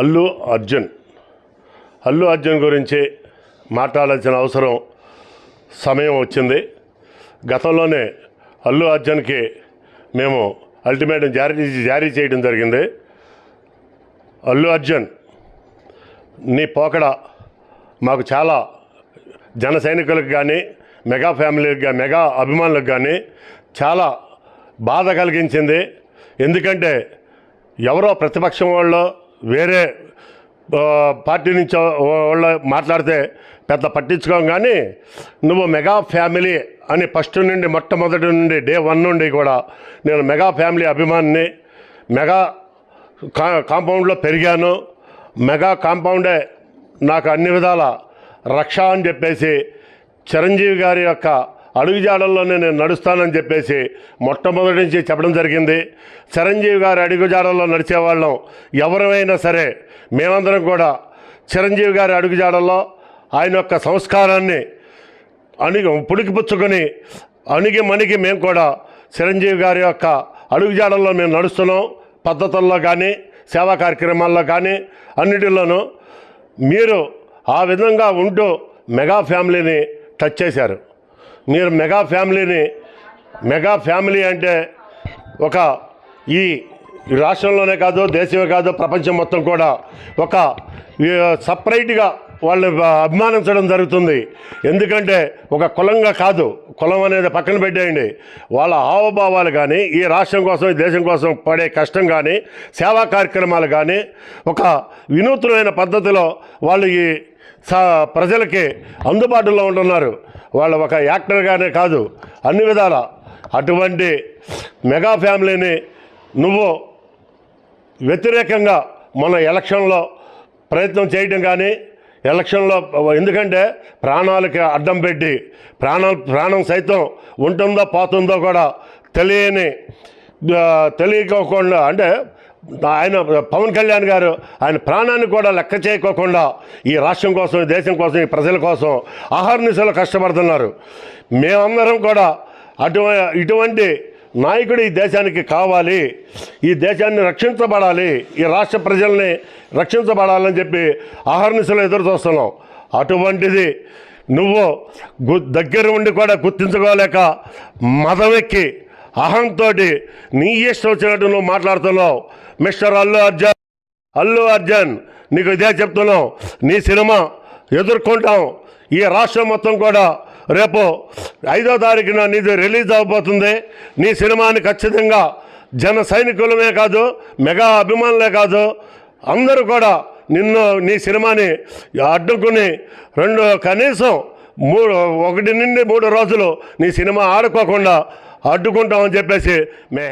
అల్లు అర్జున్. అల్లు అర్జున్ గురించి మాట్లాడాల్సిన అవసరం సమయం వచ్చింది. గతంలోనే అల్లు అర్జున్కి మేము అల్టిమేటం జారీ జారీ చేయడం జరిగింది. అల్లు అర్జున్ నీ పోకడ మాకు చాలా జన సైనికులకు కానీ మెగా ఫ్యామిలీకి కానీ మెగా అభిమానులకు కానీ చాలా బాధ కలిగించింది. ఎందుకంటే ఎవరో ప్రతిపక్షం వాళ్ళు వేరే పార్టీ నుంచి వాళ్ళు మాట్లాడితే పెద్ద పట్టించుకోం కానీ నువ్వు మెగా ఫ్యామిలీ అని ఫస్ట్ నుండి మొట్టమొదటి నుండి డే వన్ నుండి కూడా నేను మెగా ఫ్యామిలీ అభిమానిని మెగా కా కాంపౌండ్లో పెరిగాను. మెగా కాంపౌండే నాకు అన్ని విధాల రక్ష అని చెప్పేసి చిరంజీవి గారి యొక్క అడుగుజాడల్లోనే నేను నడుస్తానని చెప్పేసి మొట్టమొదటి నుంచి చెప్పడం జరిగింది. చిరంజీవి గారి అడుగుజాడల్లో నడిచేవాళ్ళం ఎవరైనా సరే మేమందరం కూడా చిరంజీవి గారి అడుగుజాడల్లో ఆయన యొక్క సంస్కారాన్ని అణిగి పుణికిపుచ్చుకొని అణిగి మణిగి మేము కూడా చిరంజీవి గారి యొక్క అడుగుజాడల్లో మేము నడుస్తున్నాం. పద్ధతుల్లో కానీ సేవా కార్యక్రమాల్లో కానీ అన్నిటిలోనూ మీరు ఆ విధంగా ఉంటూ మెగా ఫ్యామిలీని టచ్ చేశారు. మీరు మెగా ఫ్యామిలీని మెగా ఫ్యామిలీ అంటే ఒక ఈ రాష్ట్రంలోనే కాదు దేశమే కాదు ప్రపంచం మొత్తం కూడా ఒక సపరేట్గా వాళ్ళు అభిమానించడం జరుగుతుంది. ఎందుకంటే ఒక కులంగా కాదు కులం అనేది పక్కన పెట్టేయండి. వాళ్ళ హావభావాలు కానీ ఈ రాష్ట్రం కోసం ఈ దేశం కోసం పడే కష్టం కానీ సేవా కార్యక్రమాలు కానీ ఒక వినూత్నమైన పద్ధతిలో వాళ్ళు ఈ ప్రజలకి అందుబాటులో ఉంటున్నారు. వాళ్ళు ఒక యాక్టర్గానే కాదు అన్ని విధాల. అటువంటి మెగా ఫ్యామిలీని నువ్వు వ్యతిరేకంగా మన ఎలక్షన్లో ప్రయత్నం చేయడం కానీ ఎలక్షన్లో ఎందుకంటే ప్రాణాలకి అడ్డం పెట్టి ప్రాణం ప్రాణం సైతం ఉంటుందో పోతుందో కూడా తెలియని తెలియకోకుండా అంటే ఆయన పవన్ కళ్యాణ్ గారు ఆయన ప్రాణాన్ని కూడా లెక్క చేయకోకుండా ఈ రాష్ట్రం కోసం ఈ దేశం కోసం ఈ ప్రజల కోసం ఆహార నిశలు కష్టపడుతున్నారు. మేమందరం కూడా అటు ఇటువంటి నాయకుడు ఈ దేశానికి కావాలి ఈ దేశాన్ని రక్షించబడాలి ఈ రాష్ట్ర ప్రజల్ని రక్షించబడాలని చెప్పి ఆహర్నిశలు ఎదురు చూస్తున్నాం. అటువంటిది నువ్వు గు- దగ్గర ఉండి కూడా గుర్తించుకోలేక మదవెక్కి అహంతో నీ ఇష్టం వచ్చినట్టు నువ్వు మాట్లాడుతున్నావు. మిస్టర్ అల్లు అర్జున్ అల్లు అర్జున్ నీకు ఇదే చెప్తున్నాం. నీ సినిమా ఎదుర్కొంటాం. ఈ రాష్ట్రం మొత్తం కూడా రేపు ఐదో తారీఖున నీది రిలీజ్ అవబోతుంది. నీ సినిమాని ఖచ్చితంగా జన సైనికులమే కాదు మెగా అభిమానులే కాదు అందరూ కూడా నిన్ను నీ సినిమాని అడ్డుకుని రెండు కనీసం మూడు ఒకటి నుండి మూడు రోజులు నీ సినిమా ఆడుకోకుండా అడ్డుకుంటామని చెప్పేసి మే